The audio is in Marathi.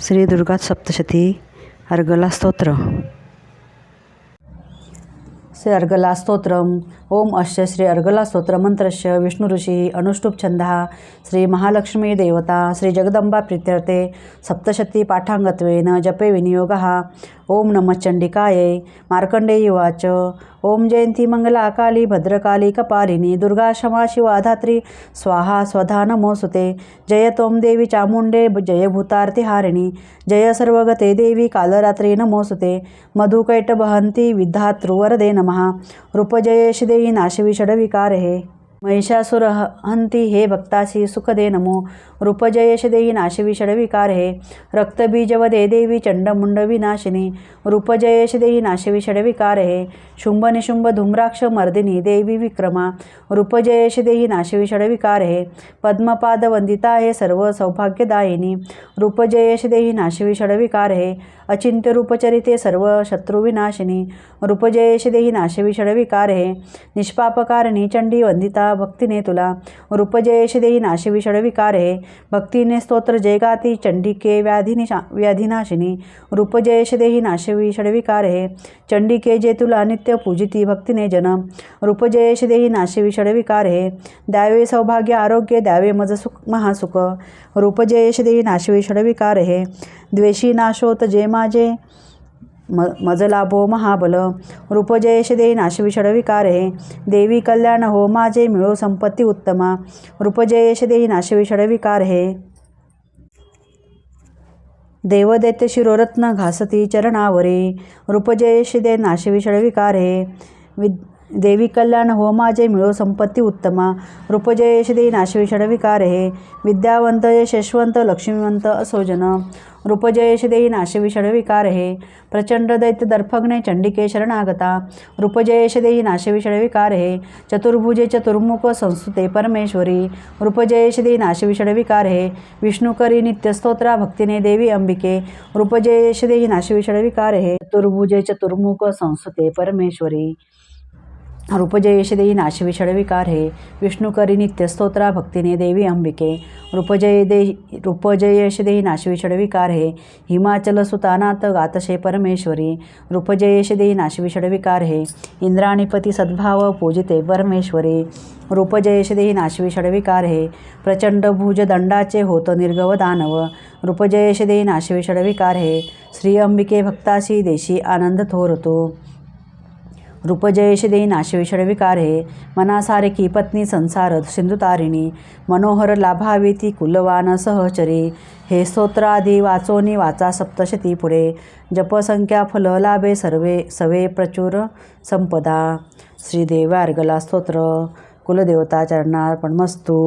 श्री दुर्गा सप्तशती अर्गला स्तोत्र. श्री अर्गला स्तोत्रम. ओम अश्य श्री अर्गला स्तोत्र मंत्रस्य विष्णू ऋषी अनुष्टुप छंदः श्री महालक्ष्मी देवता श्री जगदंबा प्रित्यर्थे सप्तशती पाठांगत्वेन जपे विनियोगः. ओम नमः मार्कंडेयुवाच ओम जयंती मंगला काली भद्रकाली कपालिनी दुर्गा क्षमा शिवा धात्री। स्वाहा स्वधा नमोसुते जय तोम देवी चामुंडे जय भूतार्तिहारिणी जय सर्वगते देवी कालरात्री नमोसुते मधुकैटबहन्ती विधातृवरदे नमः। रूपजयेश देयी नाशवी षडविकार। हे महिषासुर हंती हे भक्तासी सुखदे नमो। रूपजयश देई नाशवी षडविकार। हे रक्तबीजवदे देवी चंडमुंड विनाशिनी रूपजयश देई नाशवी षडविकार। हे शुंभ निशुंभ धूम्राक्ष मर्दिनी देवी विक्रमा। रूपजयश देई नाशवी षडविकार। हे पद्मपाद वंदिता हे सर्व सौभाग्यदायिनी रूपजयश देई नाशवी षडविकार। हे अचिंत्य रूपचरिते सर्व शत्रुविनाशिनी रूपजयश देई नाशवी षडविकार। हे निष्पापकारिणी चंडी वंदिता भक्तीने तुला. रूपजयश देई नाशिवी षडविकार हे. भक्तीने स्तोत्र जयगाती चंडिके व्याधिनिशा व्याधिनाशिनी. रूपजयश देही नाशिवी षडविकार हे. चंडिके जे तुला नित्य पूजिती भक्तीने जन रूपजयश देही नाशिवी षडविकार हे. द्यावे सौभाग्य आरोग्य द्यावे मज सुख महासुख. रूपजयश देई नाशिवी षडविकार हे. द्वेषी नाशोत जे माझे म मज लाभो महाबल रूपजयश दे नाशिवी षडविकार हे देवी कल्याण हो माझे मिळो संपत्ती उत्तमा रूपजयश दे नाशिवी षडविकार. हे देवदैत्य शिरोरत्न घासती चरणावरी रूपजयश दे नाशिवी षडविकार. हे विद देवी कल्याण हो माझे मिळो संपत्ती उत्तमा. रूपजयश देही विकार हे विद्यावंत यशस्वंत लक्ष्मीवंत असोजन. रूपजयश देही नाशिवी हे प्रचंड दैत्य दर्पग्ने चंडिके शरणागता. रूपजयश देही विकार हे चतुर्भुजे चतुर्मुख संस्कृते परमेश्वरी. रूपजयश देही विकार हे विष्णुकरी नित्यस्तोत्रा भक्तिने देवी अंबिके. रूपजयश नाशविषड विकार हे चतुर्भुजे चतुर्मुख संस्कृते परमेश्वरी. रूपजयश देही नाशिवी षडविकार हे विष्णुकरी नित्यस्तोत्रा भक्तीने देवी अंबिके। रूपजय दे नाशविषड विकार षडविकार हे हिमाचल सुतानात गातशे परमेश्वरी। रूपजयश देही नाशिवी षडविकार हे इंद्राणीपती सद्भाव पूजिते परमेश्वरी। रूपजयश नाशविषड विकार षडविकार हे प्रचंड भुज दंडाचे होत निर्गव दानव। रूपजयश देही नाशिवी षडविकार हे श्री अंबिके भक्ताशी देशी आनंद थोरतो। रूपजयेश देई नाशिवी षडविकार हे मनासारखी पत्नी संसार सिंधुतारिणी मनोहर लाभावी ती कुलवान सहचरी हे स्तोत्रादी वाचोनी वाचा सप्तशती पुढे जपसंख्या फल लाभे सर्वे सवे प्रचुर संपदा। श्रीदेव अर्गला स्तोत्र। कुलदेवता चरणार्पणमस्तू।